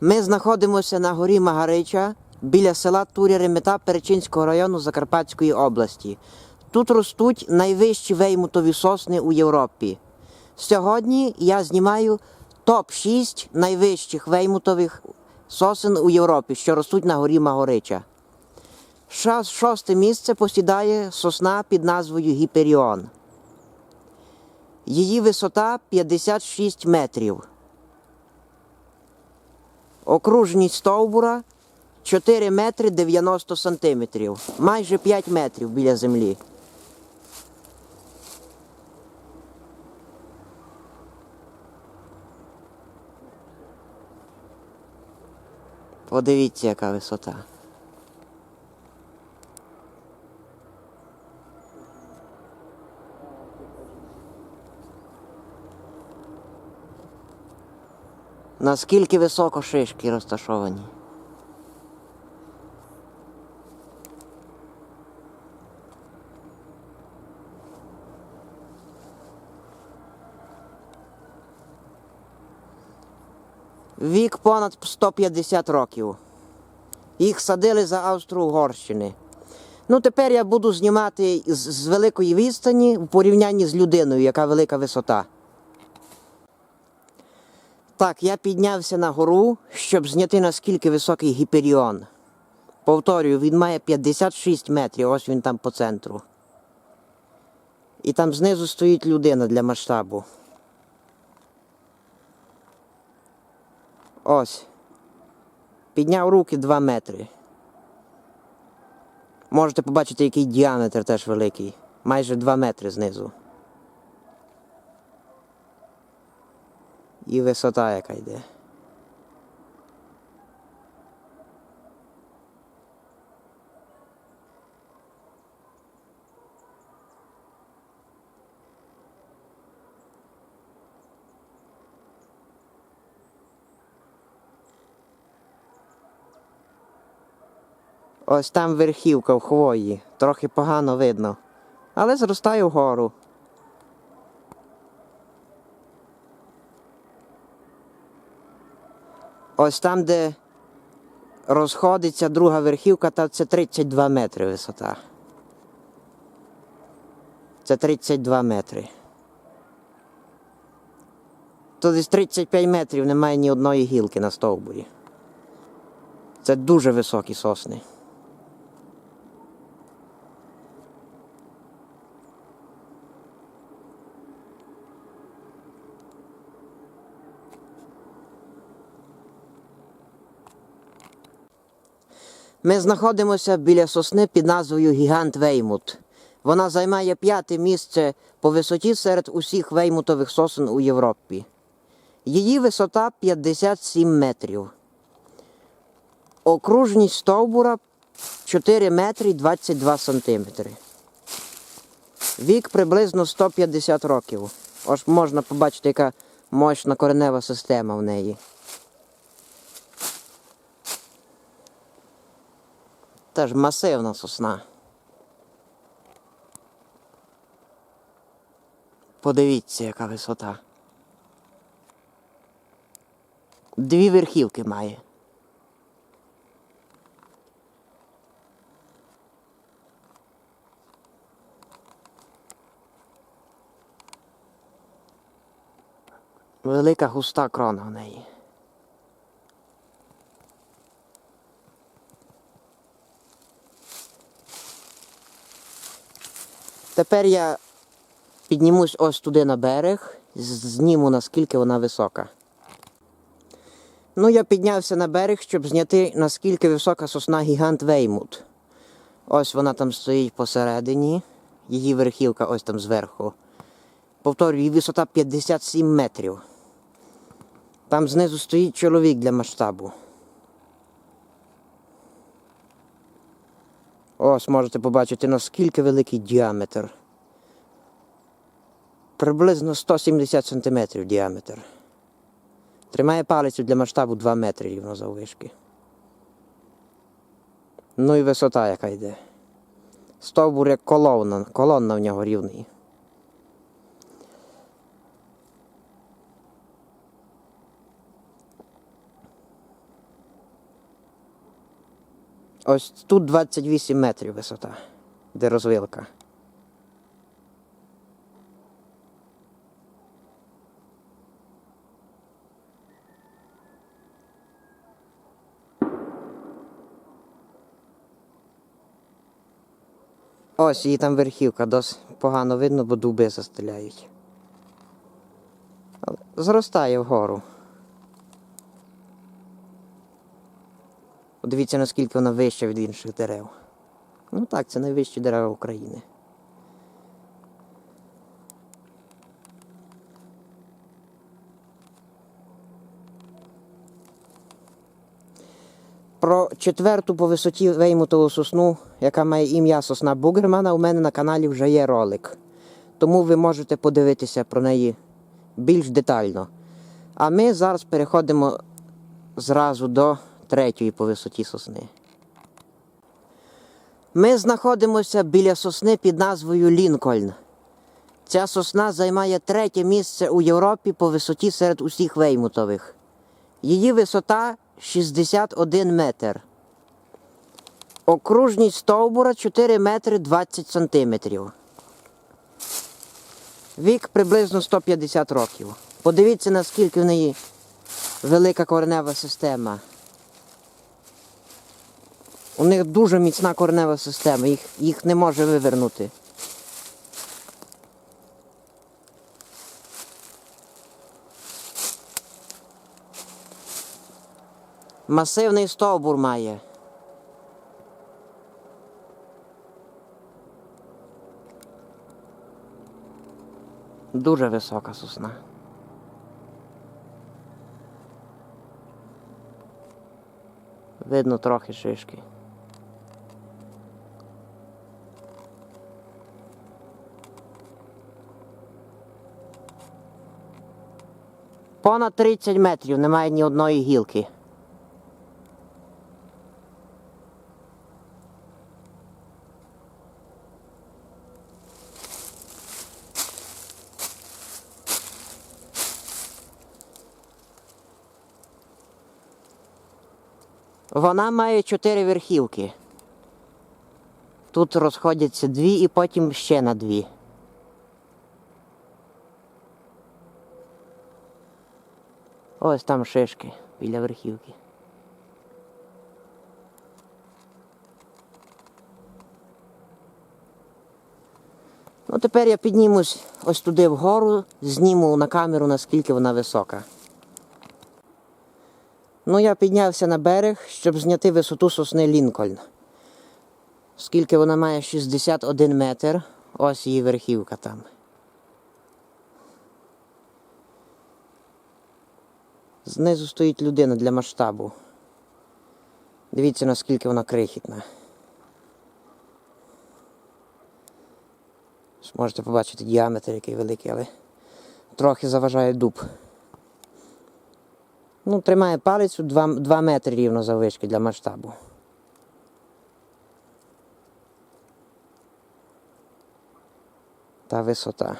Ми знаходимося на горі Магарича біля села Туря Ремета Перечинського району Закарпатської області. Тут ростуть найвищі веймутові сосни у Європі. Сьогодні я знімаю топ-6 найвищих веймутових сосен у Європі, що ростуть на горі Магарича. Ша- Шосте місце посідає сосна під назвою Гіперіон. Її висота 56 метрів. Окружність стовбура 4 метри 90 сантиметрів. Майже 5 метрів біля землі. Подивіться, яка висота. Наскільки високо шишки розташовані? Вік понад 150 років. Їх садили за Австро-Угорщини. Ну, тепер я буду знімати з, великої відстані в порівнянні з людиною, яка велика висота. Так, я піднявся на гору, щоб зняти наскільки високий гіперіон. Повторюю, він має 56 метрів, ось він там по центру. І там знизу стоїть людина для масштабу. Ось. Підняв руки 2 метри. Можете побачити, який діаметр теж великий. Майже 2 метри знизу. І висота яка йде. Ось там верхівка в хвої. Трохи погано видно. Але зростає вгору. Ось там, де розходиться друга верхівка, та це 32 метри висота. Це 32 метри. То десь 35 метрів немає ні одної гілки на стовбурі. Це дуже високі сосни. Ми знаходимося біля сосни під назвою Гігант Веймут. Вона займає п'яте місце по висоті серед усіх веймутових сосен у Європі. Її висота 57 метрів. Окружність стовбура 4 метри 22 сантиметри. Вік приблизно 150 років. Ось можна побачити, яка мощна коренева система в неї. Теж масивна сосна. Подивіться, яка висота. Дві верхівки має. Велика густа крона в неї. Тепер я піднімусь ось туди на берег, зніму наскільки вона висока. Ну, я піднявся на берег, щоб зняти наскільки висока сосна гігант Веймут. Ось вона там стоїть посередині, її верхівка ось там зверху. Повторюю, її висота 57 метрів. Там знизу стоїть чоловік для масштабу. Ось можете побачити, наскільки великий діаметр. Приблизно 170 см діаметр. Тримає палицю для масштабу 2 метри рівно заввишки. Ну і висота, яка йде. Стовбур як колонна, колонна в нього рівний. Ось тут 28 метрів висота, де розвилка. Ось її там верхівка, досить погано видно, бо дуби застеляють. Але Зростає вгору. Подивіться, наскільки вона вища від інших дерев. Ну так, це найвищі дерева України. Про четверту по висоті веймутову сосну, яка має ім'я сосна Бугермана, у мене на каналі вже є ролик. Тому ви можете подивитися про неї більш детально. А ми зараз переходимо зразу до третьої по висоті сосни. Ми знаходимося біля сосни під назвою Лінкольн. Ця сосна займає третє місце у Європі по висоті серед усіх веймутових. Її висота 61 метр. Окружність стовбура 4 метри 20 сантиметрів. Вік приблизно 150 років. Подивіться, наскільки в неї велика коренева система. У них дуже міцна коренева система, їх, їх не може вивернути. Масивний стовбур має. Дуже висока сосна. Видно трохи шишки. Понад 30 метрів немає ні одної гілки. Вона має чотири верхівки. Тут розходяться дві і потім ще на дві. Ось там шишки біля верхівки. Ну, тепер я піднімусь ось туди вгору, зніму на камеру, наскільки вона висока. Ну, я піднявся на берег, щоб зняти висоту сосни Лінкольн. Оскільки вона має 61 метр, ось її верхівка там. Знизу стоїть людина для масштабу. Дивіться, наскільки вона крихітна. Можете побачити діаметр, який великий, але трохи заважає дуб. Ну, тримає палицю 2, 2 метри рівно заввишки для масштабу. Та висота.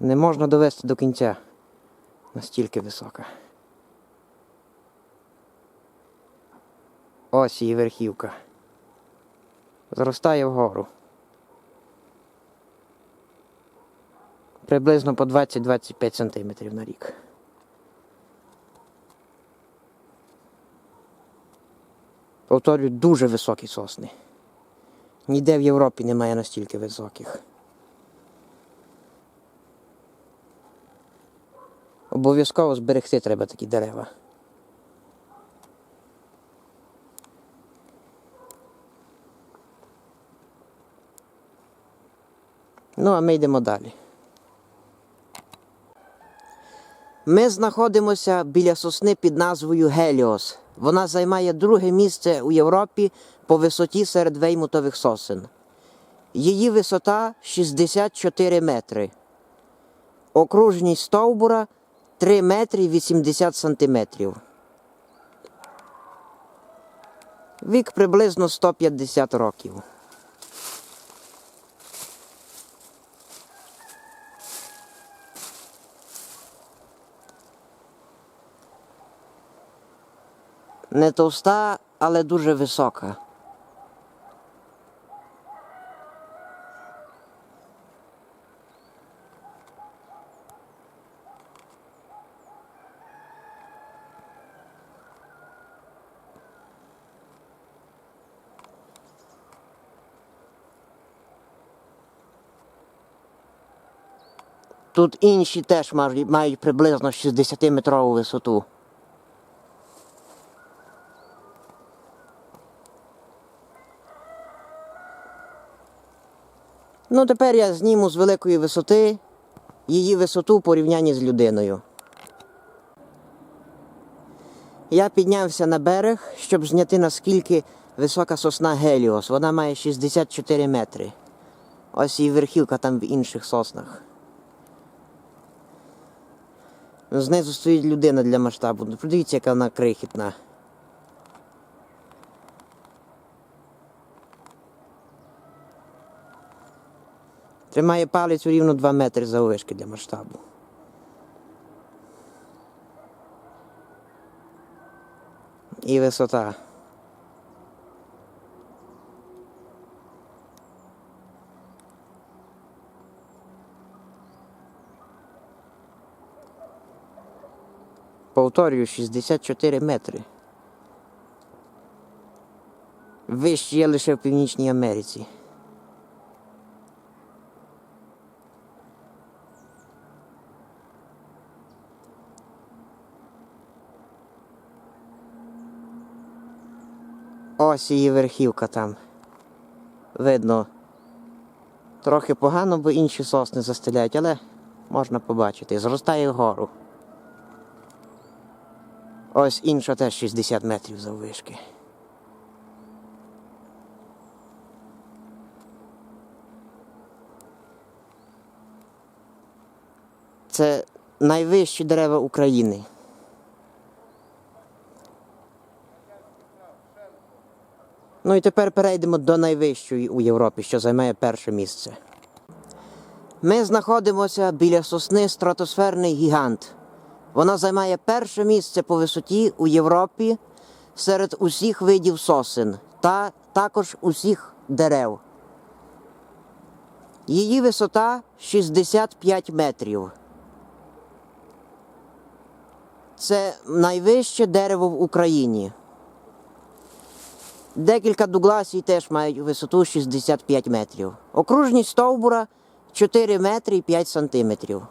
Не можна довести до кінця. Настільки висока. Ось її верхівка. Зростає вгору. Приблизно по 20-25 см на рік. Повторюю, дуже високі сосни. Ніде в Європі немає настільки високих. Обов'язково зберегти треба такі дерева. Ну, а ми йдемо далі. Ми знаходимося біля сосни під назвою Геліос. Вона займає друге місце у Європі по висоті серед веймутових сосен. Її висота 64 метри. Окружність стовбура 3 метри 80 сантиметрів. Вік приблизно 150 років. Не товста, але дуже висока. Тут інші теж мають, приблизно 60-метрову висоту. Ну, тепер я зніму з великої висоти її висоту в порівнянні з людиною. Я піднявся на берег, щоб зняти наскільки висока сосна Геліос. Вона має 64 метри. Ось її верхівка там в інших соснах. Знизу стоїть людина для масштабу. Ну, Подивіться, яка вона крихітна. Тримає палець у рівно 2 метри заввишки для масштабу. І висота. Повторюю, 64 метри. Вище є лише в Північній Америці. Ось її верхівка там. Видно. Трохи погано, бо інші сосни застеляють, але можна побачити. Зростає вгору. Ось інша теж 60 метрів заввишки. Це найвищі дерева України. Ну і тепер перейдемо до найвищої у Європі, що займає перше місце. Ми знаходимося біля сосни стратосферний гігант. Вона займає перше місце по висоті у Європі серед усіх видів сосен та також усіх дерев. Її висота 65 метрів. Це найвище дерево в Україні. Декілька дугласій теж мають висоту 65 метрів. Окружність стовбура 4 метри і 5 сантиметрів.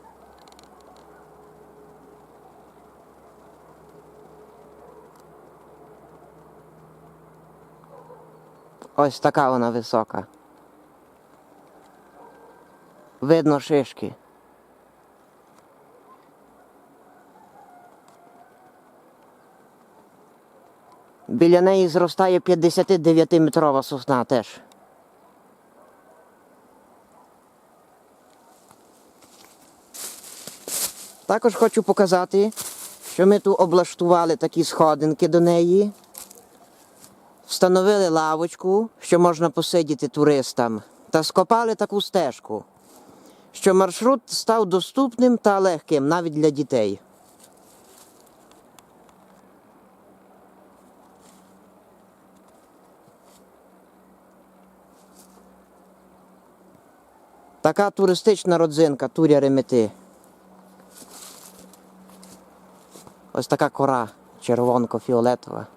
Ось така вона висока. Видно шишки. Біля неї зростає 59-метрова сосна теж. Також хочу показати, що ми тут облаштували такі сходинки до неї. Встановили лавочку, що можна посидіти туристам, та скопали таку стежку, що маршрут став доступним та легким навіть для дітей. Така туристична родзинка Туря Ремети. Ось така кора червонко-фіолетова.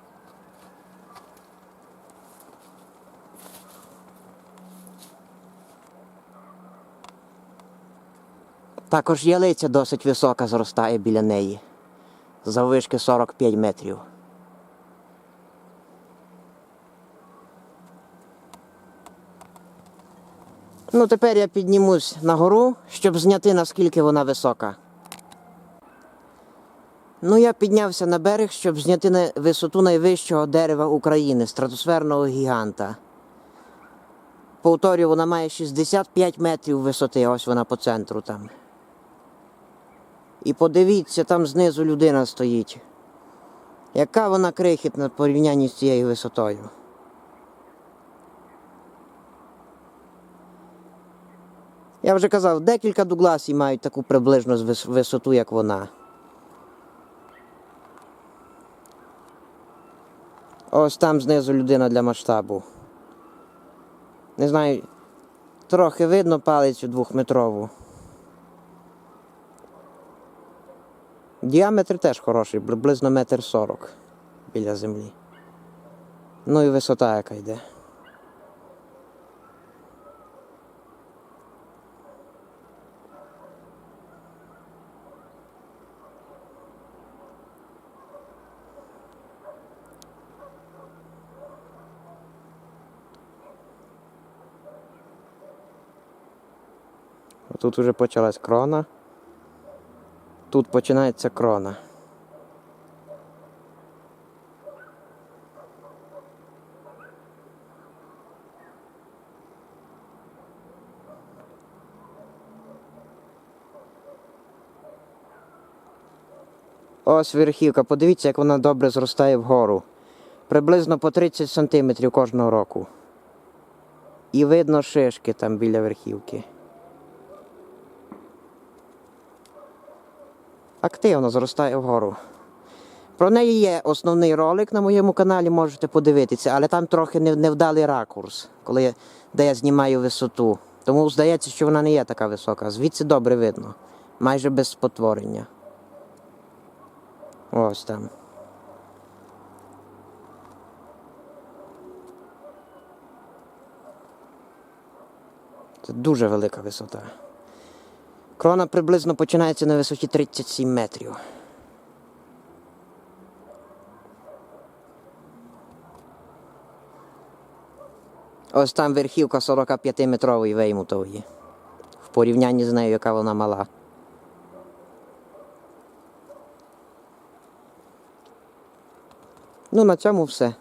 Також ялиця досить висока зростає біля неї. Заввишки 45 метрів. Ну, тепер я піднімусь на гору, щоб зняти, наскільки вона висока. Ну, я піднявся на берег, щоб зняти на висоту найвищого дерева України, стратосферного гіганта. Повторюю, вона має 65 метрів висоти, ось вона по центру там. І подивіться, там знизу людина стоїть. Яка вона крихітна в порівнянні з цією висотою. Я вже казав, декілька дугласів мають таку приблизно з висоту, як вона. Ось там знизу людина для масштабу. Не знаю, трохи видно палицю двохметрову. Діаметр теж хороший, приблизно метр сорок біля землі. Ну і висота яка йде. Тут вже почалась крона. Тут починається крона. Ось верхівка. Подивіться, як вона добре зростає вгору. Приблизно по 30 см кожного року. І видно шишки там біля верхівки. Активно зростає вгору. Про неї є основний ролик на моєму каналі, можете подивитися, але там трохи невдалий ракурс, коли де я знімаю висоту. Тому здається, що вона не є така висока. Звідси добре видно, майже без спотворення. Ось там. Це дуже велика висота. Крона приблизно починається на висоті 37 метрів. Ось там верхівка 45-метрової веймутової. В порівнянні з нею, яка вона мала. Ну, на цьому все.